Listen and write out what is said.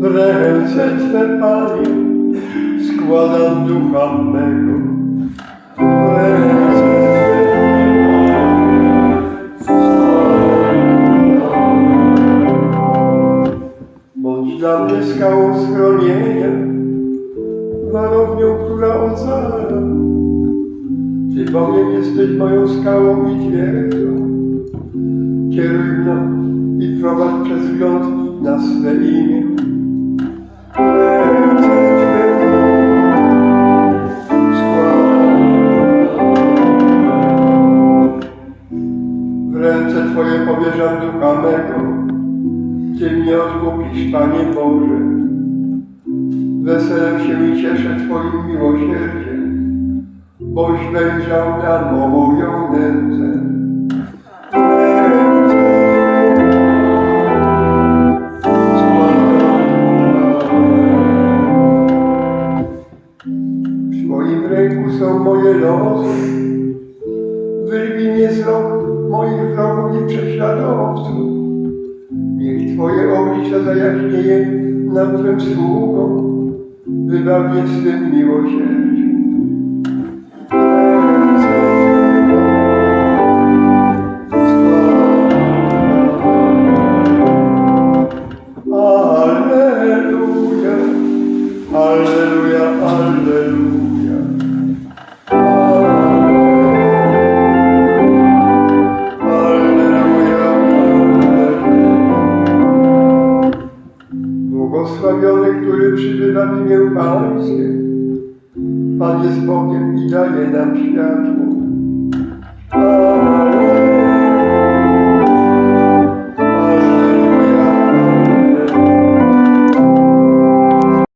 Ręce Twe, Panie, składam ducha mego. Ręce. Bądź dla mnie skałą schronienia, warownią, która ocala. Ty bowiem jesteś moją skałą i twierdzą. Kieruj i prowadź przez wgląd na swe imię. W ręce Twoje powierzam ducha mego. Ty mnie odkupisz, Panie Boże. Weselę się i cieszę Twoim miłosierdziem, boś wejrzał na moją nędzę. Są moje losy. Wyrwij mnie z rąk moich wrogów i prześladowców. Niech Twoje oblicze zajaśnieje nad Twym sługą. Wybaw mnie w swym miłosierdziu. Błogosławiony, który przybywa w imię Pańskie. Pan jest Bogiem i daje nam światło. Amen.